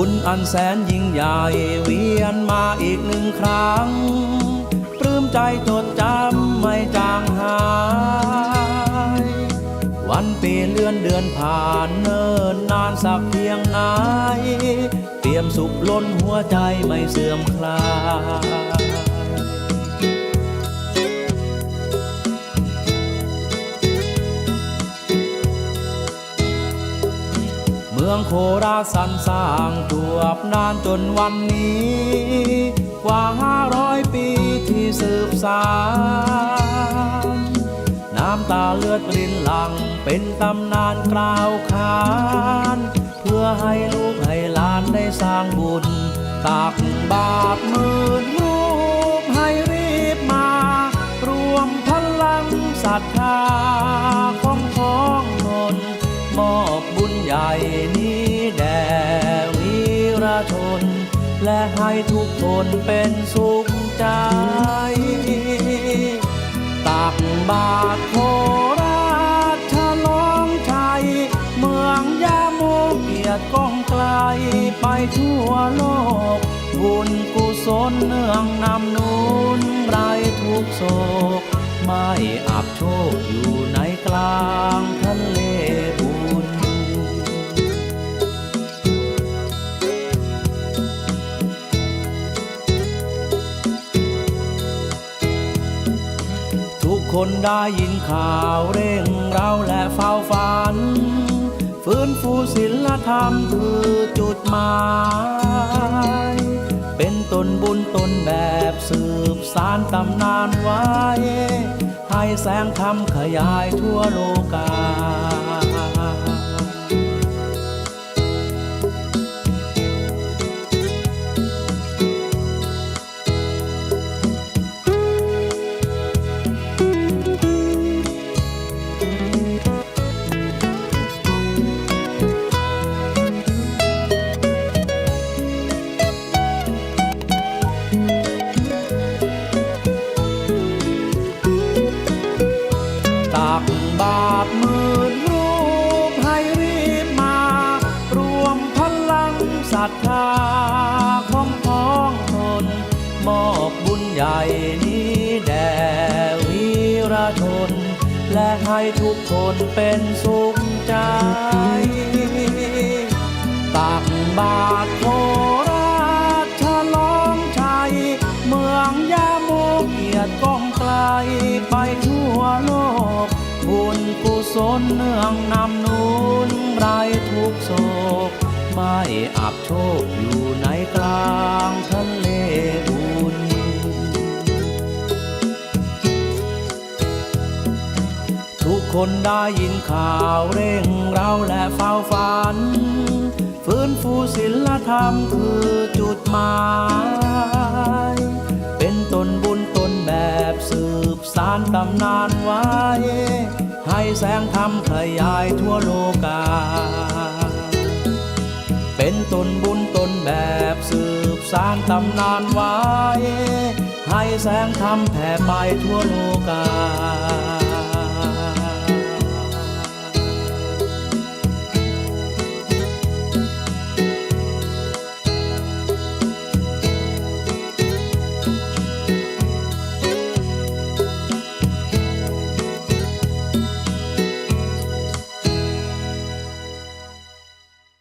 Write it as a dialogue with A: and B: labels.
A: บุญอันแสนยิ่งใหญ่เวียนมาอีกหนึ่งครั้ง ปลื้มใจจดจำไม่จางหาย วันปีเลื่อนเดือนผ่านเนิ่นนานสักเพียงไหน เตรียมสุขล้นหัวใจไม่เสื่อมคลาย เมืองโคราชสรรสร้างจวบนานจนวันนี้ กว่าห้าร้อยปีที่สืบสานน้ำตาเลือดรินหลังเป็นตำนานกล่าวขาน เพื่อให้ลูกให้หลานได้สร้างบุญตักบาตรหมื่นรูปให้รีบมา รวมพลังศรัทธา วีรชน และให้ทุกคนเป็นสุขใจ ตักบาตรโคราชฉลองชัย เมืองยาโมเกียรติก้องไกลไปทั่วโลก บุญกุศลเนื่องนำนุนไรทุกโศก ไม่อับโชคอยู่ในกลา คนได้ยินข่าวเร่งเราและเฝ้าฝัน ฟื้นฟูศิลธรรมคือจุดหมาย เป็นตนบุญตนแบบสืบสารตำนานไว้ ให้แสงธรรมขยายทั่วโลกา ตักบาตรหมื่นรูปให้รีบมา รวมพลังศรัทธาของพ้องตนมอบบุญใหญ่นี้แด่วีรชน และให้ทุกคนเป็นสุขใจ ตักบาตรโค ศลเนื่องนำนุนไรทุกโศก ไม่อับโชคอยู่ในกลางทะเลบุญทุกคนได้ยินข่าวเร่งเราและเฝ้าฝัน ฟื้นฟูศิลธรรมคือจุดหมายเป็นตนบุญตนแบบสืบสารตำนานไว้ แสงธรรมขยายทั่วโลกา เป็นตนบุญตนแบบสืบสานตำนานไว้ ให้แสงธรรมแผ่ไปทั่วโลกา